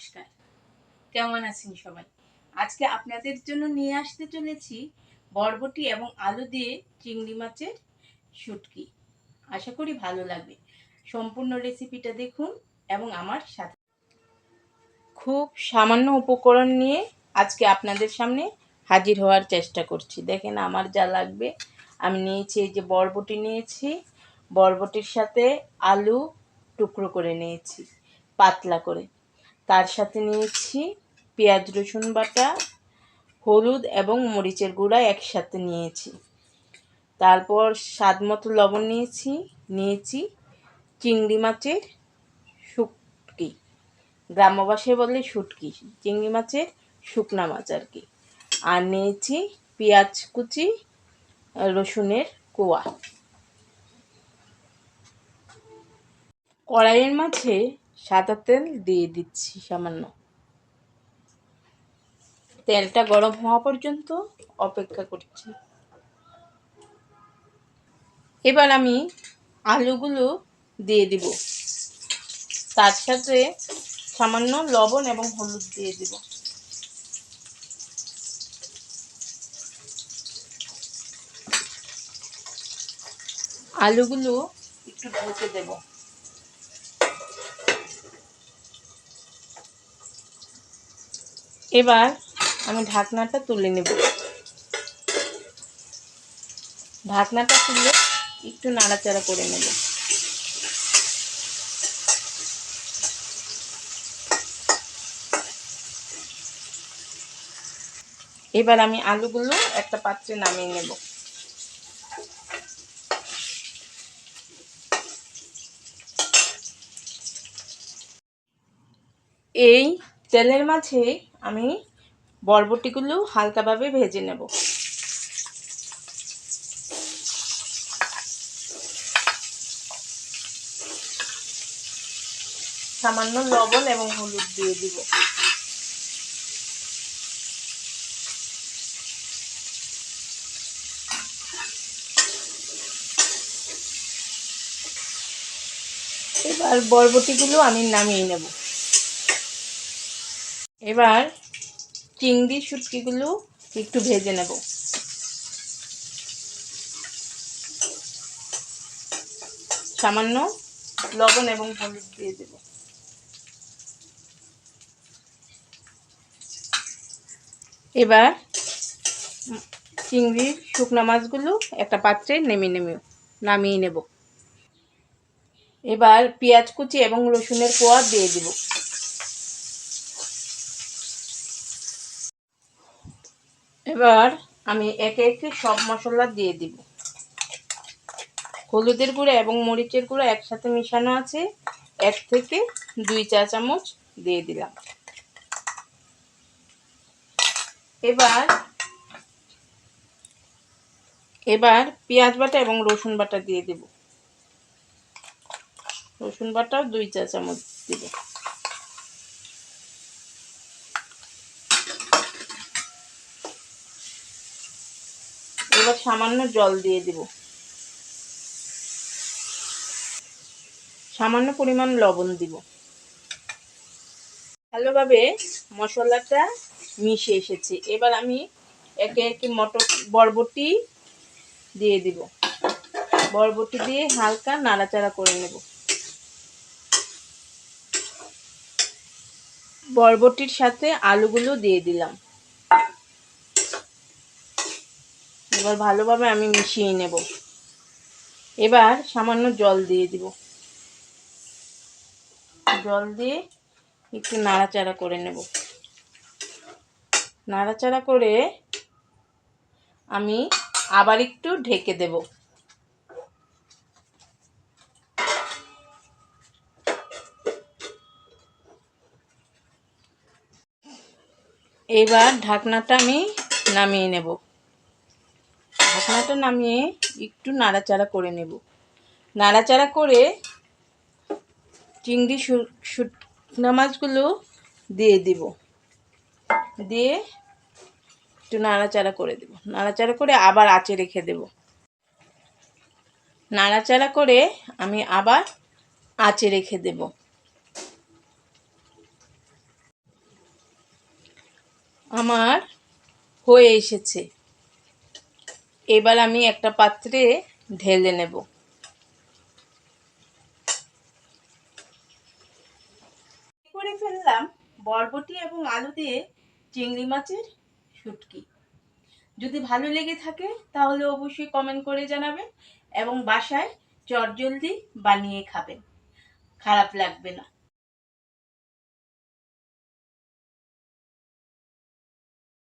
নমস্কার। কেমন আছেন সবাই? আজকে আপনাদের জন্য নিয়ে আসতে চলেছি বরবটি এবং আলু দিয়ে চিংড়ি মাছের শুটকি। আশা করি ভালো লাগবে। সম্পূর্ণ রেসিপিটা দেখুন এবং আমার সাথে খুব সামান্য উপকরণ নিয়ে আজকে আপনাদের সামনে হাজির হওয়ার চেষ্টা করছি। দেখেন আমার যা লাগবে। আমি নিয়েছি এই যে বরবটি নিয়েছি। বরবটির সাথে আলু টুকরো করে নিয়েছি, পাতলা করে। তার সাথে নিয়েছি পেঁয়াজ, রসুন বাটা, হলুদ এবং মরিচের গুঁড়া একসাথে নিয়েছি। তারপর স্বাদ মতো লবণ নিয়েছি নিয়েছি চিংড়ি মাছের শুটকি। গ্রাম্য বলে শুটকি, চিংড়ি মাছের শুকনা মাছ আর কি। আর নিয়েছি পেঁয়াজ কুচি, রসুনের কোয়া। কড়াইয়ের মাঝে সাদা তেল দিয়ে দিচ্ছি সামান্য। তেলটা গরম হওয়া পর্যন্ত অপেক্ষা করছি। এবার আমি আলুগুলো দিয়ে দিব। তার সাথে সামান্য লবণ এবং হলুদ দিয়ে দিব। আলুগুলো একটু ঢেকে দেবো। এবার আমি ঢাকনাটা তুলে নেব। ঢাকনাটা তুলে একটু নাড়াচাড়া করে নেব। এবার আমি আলুগুলো একটা পাত্রে নামিয়ে নেব। এই তেলের মাঝে আমি বরবটিগুলো হালকাভাবে ভেজে নেব। সামান্য লবণ এবং হলুদ দিয়ে দিব। এবার বরবটিগুলো আমি নামিয়ে নেব। এবার চিংড়ি শুটকিগুলো একটু ভেজে নেব। সামান্য লবণ এবং হলুদ দিয়ে দেব। এবার চিংড়ির শুকনো মাছগুলো একটা পাত্রে নেমে নেমে নামিয়ে নেব। এবার পেঁয়াজ কুচি এবং রসুনের কোয়া দিয়ে দেব। এবার আমি একে একে সব মশলা দিয়ে দিব। হলুদের গুঁড়ো এবং মরিচের গুঁড়ো একসাথে মিশানো আছে। এক থেকে দুই চা চামচ দিয়ে দিলাম। এবার এবার পেঁয়াজ বাটা এবং রসুন বাটা দিয়ে দেব। রসুন বাটাও দুই চা চামচ দিব। এবার সামান্য জল দিয়ে দিব। সামান্য পরিমাণ লবণ দিব। ভালোভাবে মশলাটা মিশে এসেছে। এবার আমি একে একে মটর, বরবটি দিয়ে দিব। বরবটি দিয়ে হালকা নাড়াচাড়া করে নেব। বরবটির সাথে আলুগুলো দিয়ে দিলাম। এবার ভালোভাবে আমি মিশিয়ে নেব। এবার সামান্য জল দিয়ে দিব। জল দিয়ে একটু নাড়াচাড়া করে নেব। নাড়াচাড়া করে আমি আবার একটু ঢেকে দেব। এবার ঢাকনাটা আমি নামিয়ে নেব। ঢাকনাটা নামিয়ে একটু নাড়াচাড়া করে নেব। নাড়াচাড়া করে চিংড়ি শুকনা মাছগুলো দিয়ে দিব। দিয়ে একটু নাড়াচাড়া করে দেব। নাড়াচাড়া করে আবার আঁচে রেখে দেব। নাড়াচাড়া করে আমি আবার আঁচে রেখে দেব। আমার হয়ে এসেছে। এবার আমি একটা পাত্রে ঢেলে নেব। করে ফেললাম বরবটি এবং আলু দিয়ে চিংড়ি মাছের শুটকি। যদি ভালো লেগে থাকে তাহলে অবশ্যই কমেন্ট করে জানাবেন এবং বাসায় চটজলদি বানিয়ে খাবেন। খারাপ লাগবে না।